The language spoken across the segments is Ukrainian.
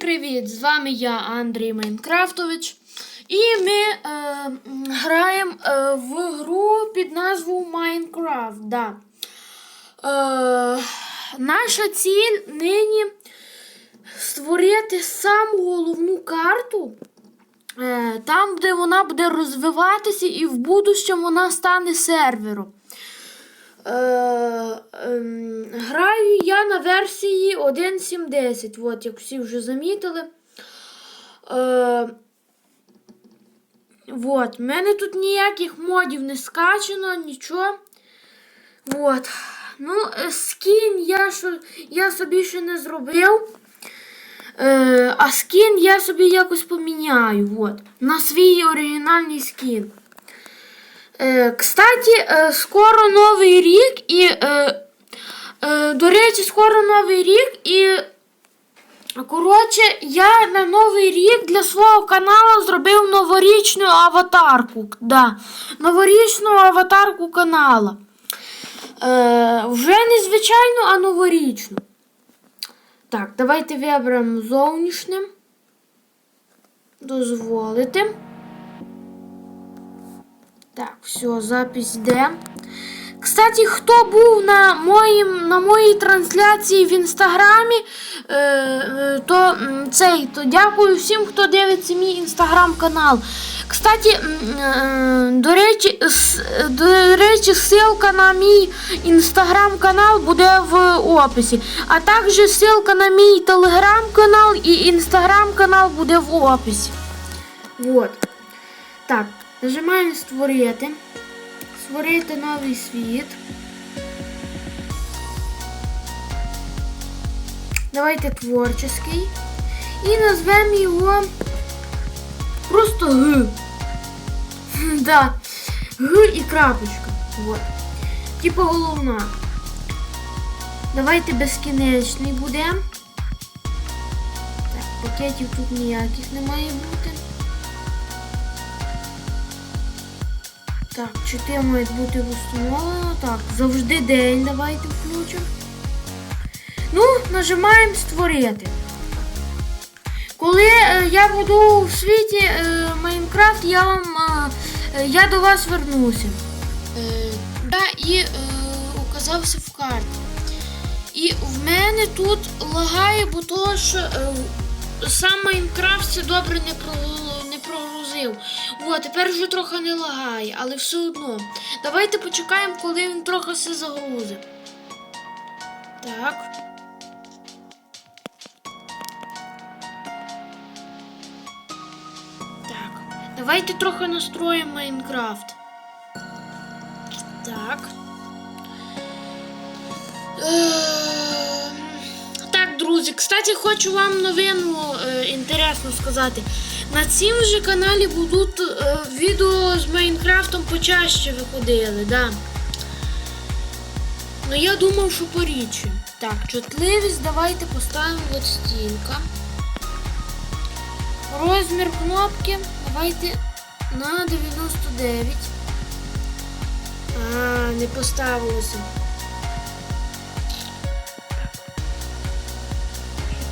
привіт! З вами я, Андрій Майнкрафтович. І ми е, граємо е, в гру під назвою Майнкрафт. Да. Е, наша ціль нині створити саму головну карту. Е, там, де вона буде розвиватися, і в будущому вона стане сервером. Е, на версії 1.7.10, от, як всі вже замітили. Е, от, в мене тут ніяких модів не скачано, нічого. От. Ну, е, скін я, я собі ще не зробив. Е, а скін я собі якось поміняю. От, на свій оригінальний скін. Е, кстати, е, скоро Новий рік і. Е, до речі, скоро Новий рік і. Коротше, я на Новий рік для свого каналу зробив новорічну аватарку. Да, новорічну аватарку канала. Е, вже не звичайну, а новорічну. Так, давайте виберемо зовнішнім. Дозволити. Так, все, запись йде. Кстати, хто був на, моїм, на моїй трансляції в інстаграмі, е, е, то цей, то дякую всім, хто дивиться мій інстаграм-канал. Кстати, е, до речі, до речі, ссылка на мій інстаграм-канал буде в описі. А також ссылка на мій телеграм-канал і інстаграм-канал буде в описі. Вот. Так, нажимаємо створити. Створити новий світ. Давайте творческий. І назвемо його просто Г. Да. Г і крапочка. Вот. Типа головна. Давайте безкінечний буде. Так, пакетів тут ніяких не має бути. Так, чити мають бути встановлено. Так, завжди день давайте включимо. Ну, нажимаємо створити. Коли е, я буду в світі е, Майнкрафт, я вам е, я до вас вернуся. Е, да, і е, оказався в карті. І в мене тут лагає, бо то, що е, сам Майнкрафт все добре не, про, не. О, тепер вже трохи не лагає, але все одно. Давайте почекаємо, коли він трохи все загрузить. Так. Давайте трохи настроїмо Майнкрафт. Так. Так, друзі, кстати, хочу вам новину е, інтересно сказати. На цім же каналі будуть е, відео з Майнкрафтом почаще виходили, да. Ну я думав, що порідше. Так, чутливість давайте поставимо от стінка. Розмір кнопки давайте на 99. А, не поставилося.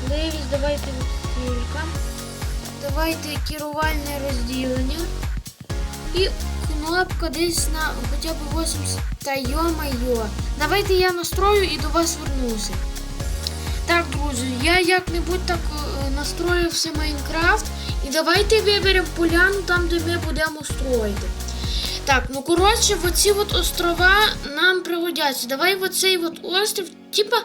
Чутливість давайте от стілька. Давайте керувальне розділення. І кнопка десь на хоча б 80. Та йо-майо. Давайте я настрою і до вас вернуся. Так, друзі, я як-небудь так е, настрою все Майнкрафт. І давайте виберемо поляну там, де ми будемо строїти. Так, ну коротше, оці от острова нам пригодяться. Давай оцей от острів, типа.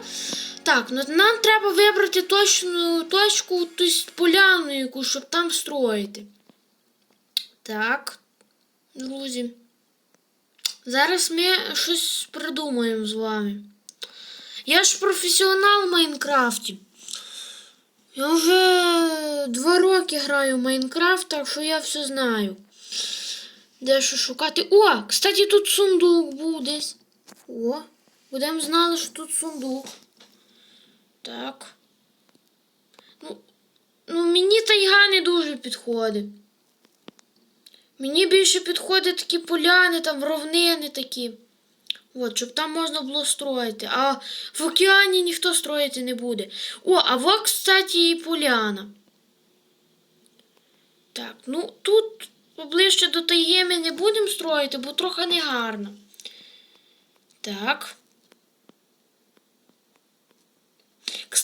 Так, ну нам треба вибрати точну точку, тобто поляну яку, щоб там строїти. Так, друзі. Зараз ми щось придумаємо з вами. Я ж професіонал в Майнкрафті. Я вже два роки граю в Майнкрафт, так що я все знаю. Де що шукати. О, кстати, тут сундук був десь. О, будемо знали, що тут сундук. Так. Ну, ну мені тайга не дуже підходить. Мені більше підходять такі поляни, там ровнини такі. От, щоб там можна було строїти. А в океані ніхто строїти не буде. О, а вот, кстати, і поляна. Так, ну тут поближче до тайги ми не будемо строїти, бо трохи негарно. Так.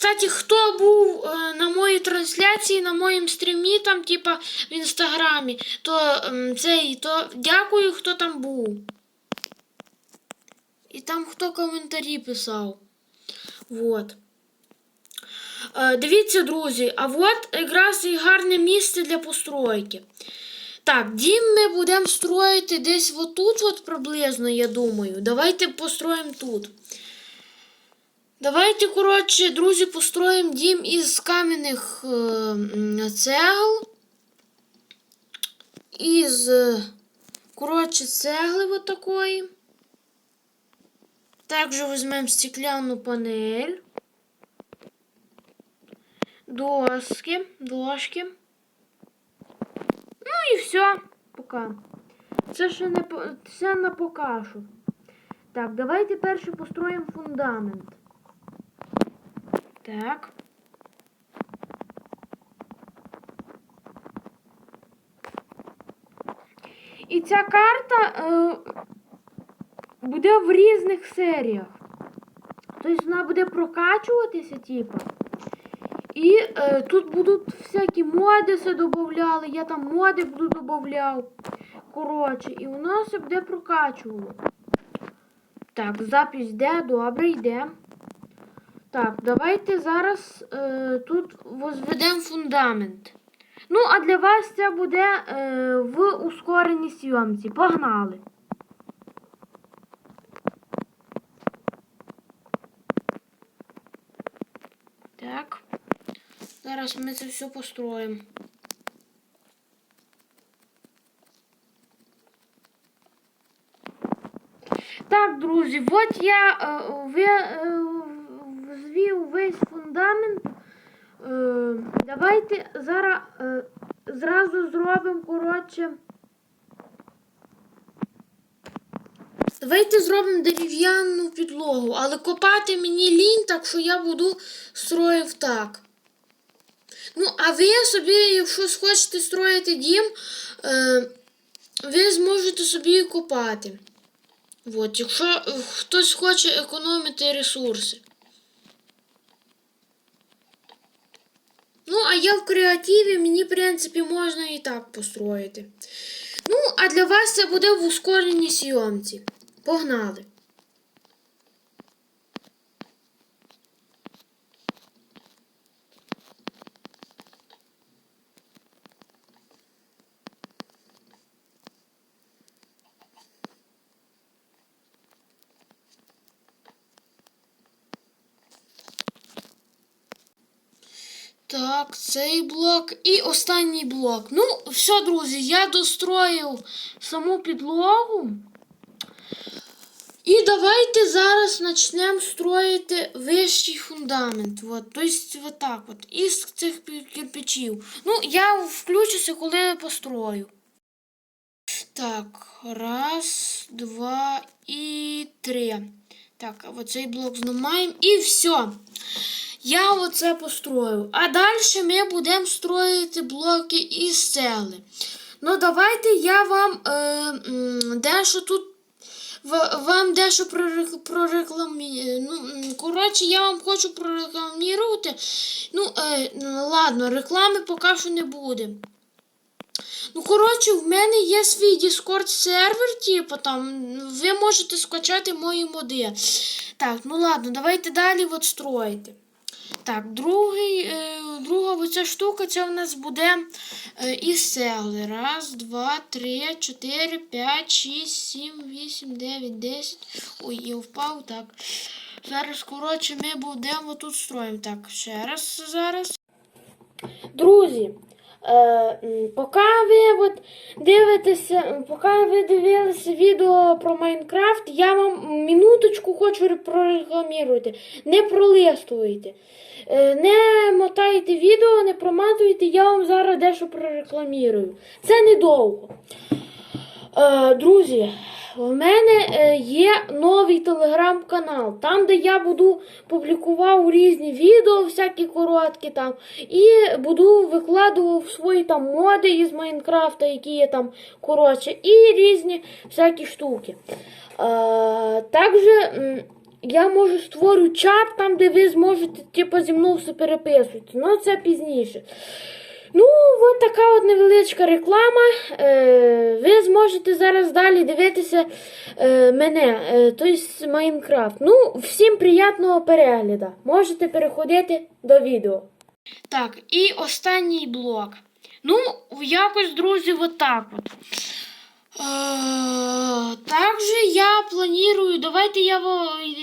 Кстати, хто був е, на моїй трансляції, на моїм стрімі, там, типа, в інстаграмі, то ем, цей, то дякую, хто там був. І там хто коментарі писав. Вот. Е, дивіться, друзі, а от якраз і гарне місце для постройки. Так, дім ми будемо строїти десь отут от приблизно, я думаю. Давайте построїмо тут. Давайте, коротше, друзі, построїмо дім із кам'яних е, цегл. Із, е, коротше, цегли вот такої. Також візьмемо стеклянну панель. Доски, дошки. Ну і все. Пока. Це ще не це на покашу. Так, давайте перше построїмо фундамент. Так. І ця карта е, буде в різних серіях. Тобто вона буде прокачуватися, типу. І е, тут будуть всякі моди все додавали. Я там моди буду додавав. Коротше, і воно все буде прокачувало. Так, запись йде, добре, йде. Так, давайте зараз е, тут возведемо фундамент. Ну, а для вас це буде е, в ускореній зйомці. Погнали! Так. Зараз ми це все построїмо. Так, друзі, от я е, ви, е, звів весь фундамент. Е, давайте зараз е, зразу зробимо, коротше. Давайте зробимо дерев'яну підлогу, але копати мені лінь, так що я буду строїв так. Ну, а ви собі, якщо схочете строїти дім, е, ви зможете собі копати. От, якщо хтось хоче економити ресурси. Ну, а я в креативі, мені, в принципі, можна і так построїти. Ну, а для вас це буде в ускореній зйомці. Погнали! Так, цей блок і останній блок. Ну, все, друзі, я достроїв саму підлогу. І давайте зараз почнемо строїти вищий фундамент. От, тобто, так от, із цих кирпичів. Ну, я включуся, коли я построю. Так, раз, два і три. Так, оцей блок знімаємо і все. Я оце построю. А далі ми будемо строїти блоки із цегли. Ну, давайте я вам е, дещо тут вам дещо прорек- прорекламі... Ну, коротше, я вам хочу прорекламувати. Ну, е, ладно, реклами поки що не буде. Ну, коротше, в мене є свій Discord сервер, типу там. Ви можете скачати мої моди. Так, ну ладно, давайте далі от строїти. Так, другий, е, друга оця штука, це у нас буде е, із сегли. Раз, два, три, чотири, п'ять, шість, сім, вісім, дев'ять, десять. Ой, я впав. Так. Зараз, коротше, ми будемо тут строїмо. Так, ще раз зараз. Друзі, е, поки ви от дивитеся, поки ви дивилися відео про Майнкрафт, я вам минуточку хочу ре- прорекламувати. Не пролистуйте. Е, не мотайте відео, не проматуйте, я вам зараз дещо прорекламірую. Це недовго. Е, друзі, в мене е, є новий телеграм-канал, там, де я буду публікував різні відео, всякі короткі там, і буду викладував свої там моди із Майнкрафта, які є там коротше, і різні всякі штуки. Е, також я можу створю чат там, де ви зможете типу, зі мною все переписувати. Ну, це пізніше. Ну, от така от невеличка реклама. Е, ви зможете зараз далі дивитися е, мене, е, тобто Майнкрафт. Ну, всім приємного перегляду. Можете переходити до відео. Так, і останній блок. Ну, якось, друзі, отак от. Е, Также я планирую, давайте я,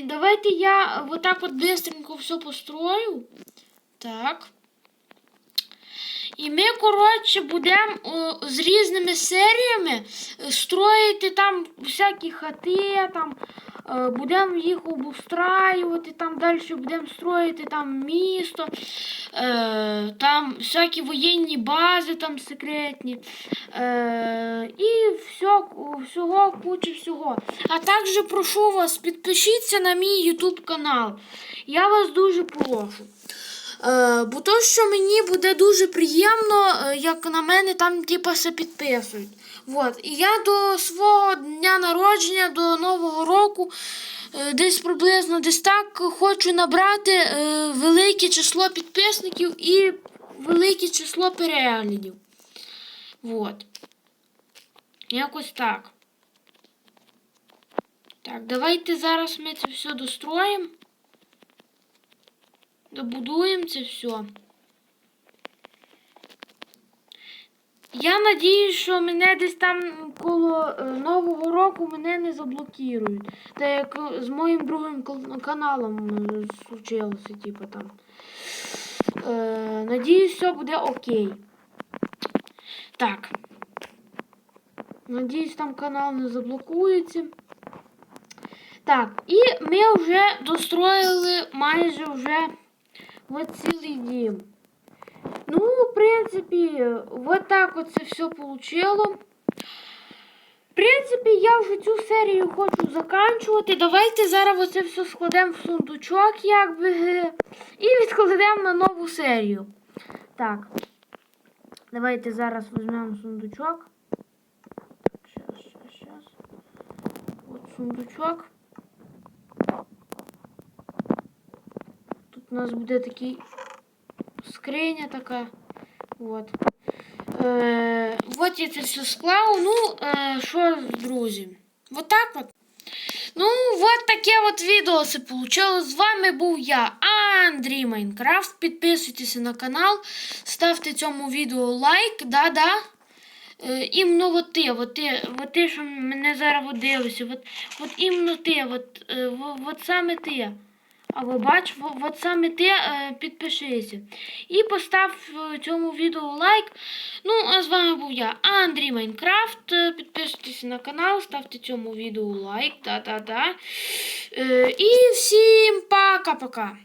давайте я вот так вот быстренько все построю. Так. І ми, коротше, будемо з різними серіями е, строїти там всякі хати, там, е, будемо їх обустраювати, там далі будемо строїти там місто, е, там всякі воєнні бази там секретні. Е, і все, всього, куча всього. А також прошу вас, підпишіться на мій YouTube канал. Я вас дуже прошу. Е, бо то, що мені буде дуже приємно, е, як на мене там типа все підписують. Вот. І я до свого дня народження, до Нового року, е, десь приблизно десь так хочу набрати велике число підписників і велике число переглядів. Вот. Якось так. Так, давайте зараз ми це все достроїмо. Добудуємо це все. Я надіюсь, що мене десь там коло е, Нового року мене не заблокують. Та як е, з моїм другим каналом е, случилося, типу там. Е, надіюсь, все буде окей. Так. Надіюсь, там канал не заблокується. Так, і ми вже достроїли майже вже от цілий дім. Ну, в принципі, вот так от це все получило. В принципі, я вже цю серію хочу заканчувати. Давайте зараз оце все складемо в сундучок, якби. І відкладемо на нову серію. Так. Давайте зараз візьмемо сундучок. Щас, щас, щас. От сундучок. У нас буде такий скриня така. От. Е, от я це все склав. Ну, е, що, друзі? Вот так от. Ну, от таке от відео це получилось. З вами був я, Андрій Майнкрафт. Підписуйтесь на канал, ставте цьому відео лайк, да-да. Е, іменно от ти, от ти, от ти, що мене зараз дивишся, от, от іменно ти, е, в- от саме ти. Або бач, от саме ти е, підпишися. І постав е, цьому відео лайк. Ну, а з вами був я, Андрій Майнкрафт. Е, Підписуйтесь на канал, ставте цьому відео лайк. Та-та-та. І всім пока-пока.